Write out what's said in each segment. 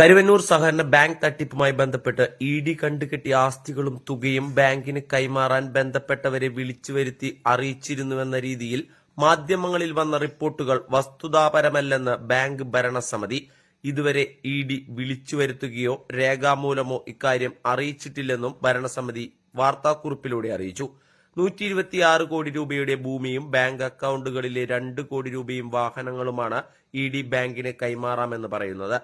കരുവന്നൂർ സഹകരണ ബാങ്ക് തട്ടിപ്പുമായി ബന്ധപ്പെട്ട് ഇ ഡി കണ്ടുകെട്ടിയ ആസ്തികളും തുകയും ബാങ്കിന് കൈമാറാൻ ബന്ധപ്പെട്ടവരെ വിളിച്ചു വരുത്തി അറിയിച്ചിരുന്നുവെന്ന രീതിയിൽ മാധ്യമങ്ങളിൽ വന്ന റിപ്പോർട്ടുകൾ വസ്തുതാപരമല്ലെന്ന് ബാങ്ക് ഭരണസമിതി. ഇതുവരെ ഇ ഡി വിളിച്ചു വരുത്തുകയോ രേഖാമൂലമോ ഇക്കാര്യം അറിയിച്ചിട്ടില്ലെന്നും ഭരണസമിതി വാർത്താക്കുറിപ്പിലൂടെ അറിയിച്ചു. നൂറ്റി ഇരുപത്തിയാറ് കോടി രൂപയുടെ ഭൂമിയും ബാങ്ക് അക്കൗണ്ടുകളിലെ രണ്ട് കോടി രൂപയും വാഹനങ്ങളുമാണ് ഇ ഡി ബാങ്കിന് കൈമാറാമെന്ന് പറയുന്നത്.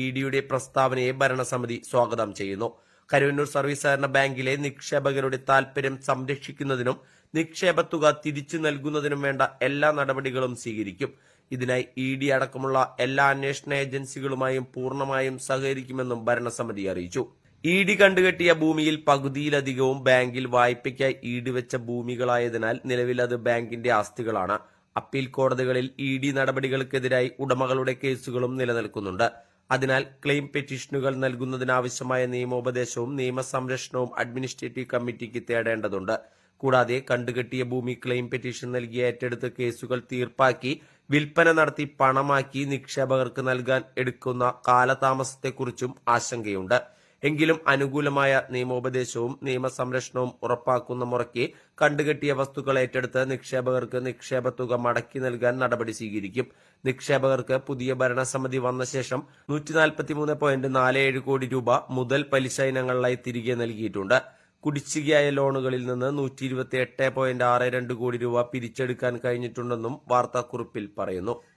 ഇ ഡിയുടെ പ്രസ്താവനയെ ഭരണസമിതി സ്വാഗതം ചെയ്യുന്നു. കരുവന്നൂർ സർവീസ് സഹകരണ ബാങ്കിലെ നിക്ഷേപകരുടെ താൽപര്യം സംരക്ഷിക്കുന്നതിനും നിക്ഷേപ തുക തിരിച്ചു നൽകുന്നതിനും വേണ്ട എല്ലാ നടപടികളും സ്വീകരിക്കും. ഇതിനായി ഇ ഡി അടക്കമുള്ള എല്ലാ അന്വേഷണ ഏജൻസികളുമായും പൂർണമായും സഹകരിക്കുമെന്നും ഭരണസമിതി അറിയിച്ചു. ഇ ഡി കണ്ടുകെട്ടിയ ഭൂമിയിൽ പകുതിയിലധികവും ബാങ്കിൽ വായ്പയ്ക്കായി ഈടുവെച്ച ഭൂമികളായതിനാൽ നിലവിൽ അത് ബാങ്കിന്റെ ആസ്തികളാണ്. അപ്പീൽ കോടതികളിൽ ഇ ഡി നടപടികൾക്കെതിരായി ഉടമകളുടെ കേസുകളും നിലനിൽക്കുന്നുണ്ട്. അതിനാൽ ക്ലെയിം പെറ്റീഷനുകൾ നൽകുന്നതിനാവശ്യമായ നിയമോപദേശവും നിയമസംരക്ഷണവും അഡ്മിനിസ്ട്രേറ്റീവ് കമ്മിറ്റിക്ക് തേടേണ്ടതുണ്ട്. കൂടാതെ കണ്ടുകെട്ടിയ ഭൂമി ക്ലെയിം പെറ്റീഷൻ നൽകി ഏറ്റെടുത്ത കേസുകൾ തീർപ്പാക്കി വിൽപ്പന നടത്തി പണമാക്കി നിക്ഷേപകർക്ക് നൽകാൻ എടുക്കുന്ന കാലതാമസത്തെക്കുറിച്ചും ആശങ്കയുണ്ട്. എങ്കിലും അനുകൂലമായ നിയമോപദേശവും നിയമസംരക്ഷണവും ഉറപ്പാക്കുന്ന മുറയ്ക്ക് കണ്ടുകെട്ടിയ വസ്തുക്കൾ ഏറ്റെടുത്ത് നിക്ഷേപകർക്ക് നിക്ഷേപ തുക മടക്കി നൽകാൻ നടപടി സ്വീകരിക്കും. നിക്ഷേപകർക്ക് പുതിയ ഭരണസമിതി വന്ന ശേഷം നൂറ്റി കോടി രൂപ മുതൽ പലിശ ഇനങ്ങളിലായി തിരികെ നൽകിയിട്ടുണ്ട്. കുടിശ്ശികയായ ലോണുകളിൽ നിന്ന് നൂറ്റി ഇരുപത്തി എട്ട് പോയിന്റ് ആറ് രണ്ട് കോടി രൂപ പിരിച്ചെടുക്കാൻ കഴിഞ്ഞിട്ടുണ്ടെന്നും വാർത്താക്കുറിപ്പിൽ പറയുന്നു.